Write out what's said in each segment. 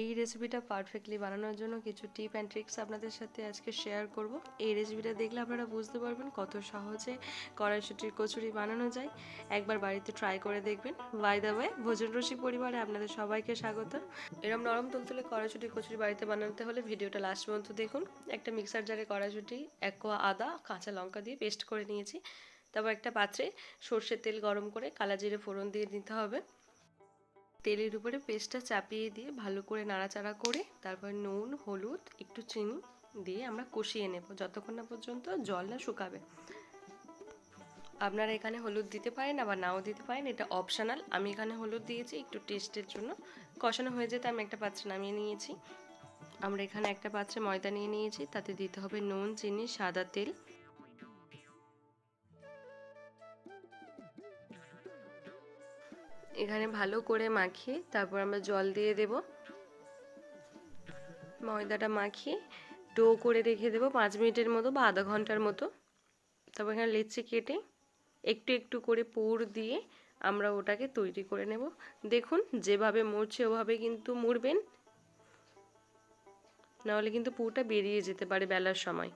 এই রেসিপিটা পারফেক্টলি বানানোর জন্য কিছু টিপ অ্যান্ড ট্রিক্স আপনাদের সাথে আজকে শেয়ার করব। এই রেসিপিটা দেখলে আপনারা বুঝতে পারবেন কত সহজে কড়াইশুটির কচুরি বানানো যায়। একবার বাড়িতে ট্রাই করে দেখবেন। বাই দ্য ওয়ে ভোজন রসিক পরিবারে আপনাদের সবাইকে স্বাগত এরম নরম তুলতুলে কড়াইশুটির কচুরি বাড়িতে বানাতে হলে ভিডিওটা লাস্ট পর্যন্ত দেখুন। একটা মিক্সার জারে কড়াইশুটি, এক কোয়া আদা, কাঁচা লঙ্কা দিয়ে পেস্ট করে নিয়েছি। তারপর একটা পাত্রে সর্ষের তেল গরম করে কালা জিরে ফোড়ন দিয়ে নিতে হবে। তেলের উপরে পেস্টটা চাপিয়ে দিয়ে ভালো করে নাড়াচাড়া করে তারপর নুন, হলুদ, একটু চিনি দিয়ে আমরা কষিয়ে নেব যতক্ষণ না পর্যন্ত জল না শুকাবে। আপনারা এখানে হলুদ দিতে পারেন, আবার নাও দিতে পারেন, এটা অপশনাল আমি এখানে হলুদ দিয়েছি, একটু টেস্টের জন্য। কষানো হয়ে যেতে আমি একটা পাত্রে নামিয়ে নিয়েছি। আমরা এখানে একটা পাত্রে ময়দা নিয়ে নিয়েছি, তাতে দিতে হবে নুন, চিনি, সাদা তেল। এখানে ভালো করে মাখিয়ে তারপর আমরা জল দিয়ে দেব। ময়দাটা মাখিয়ে ডো করে রেখে দেবো পাঁচ মিনিটের মতো বা আধা ঘণ্টার মতো। তারপর এখানে লেচি কেটে একটু একটু করে পুর দিয়ে আমরা ওটাকে তৈরি করে নেব। দেখুন যেভাবে মুড়ছে ওভাবে কিন্তু মুড়বেন নাহলে কিন্তু পুরটা বেরিয়ে যেতে পারে বেলার সময়।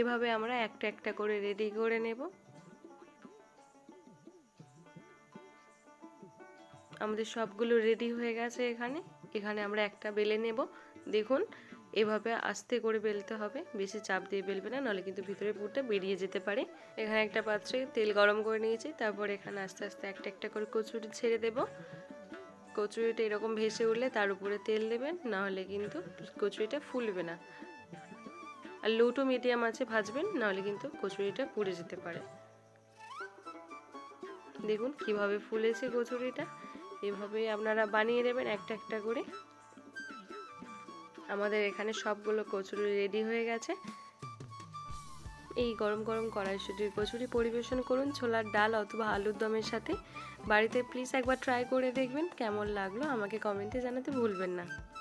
এভাবে আমরা একটা একটা করে রেডি করে নেব। আমাদের সবগুলো রেডি হয়ে গেছে এখানে। এখানে আমরা একটা বেলে নেব। দেখুন, এভাবে আস্তে করে বেলতে হবে। বেশি চাপ দিয়ে বেলবে না, নাহলে কিন্তু ভিতরে পুরটা বেরিয়ে যেতে পারে। এখানে একটা পাত্রে তেল গরম করে নিয়েছি, তারপর এখানে আস্তে আস্তে একটা একটা করে কচুরি ছেড়ে দেব। কচুরিটা এরকম ভেসে উঠলে তার উপরে তেল দেবেন, নাহলে কিন্তু কচুরিটা ফুলবে না। আর লো টু মিডিয়াম আছে ভাজবেন, নাহলে কিন্তু কচুরিটা পুড়ে যেতে পারে। দেখুন, কীভাবে ফুলেছে কচুরিটা। এভাবে আপনারা বানিয়ে নেবেন একটা একটা করে। আমাদের এখানে সবগুলো কচুরি রেডি হয়ে গেছে। এই গরম গরম কড়াইশুটির কচুরি পরিবেশন করুন, ছোলার ডাল অথবা আলুর দমের সাথে। বাড়িতে প্লিজ একবার ট্রাই করে দেখবেন, কেমন লাগল আমাকে কমেন্টে জানাতে ভুলবেন না।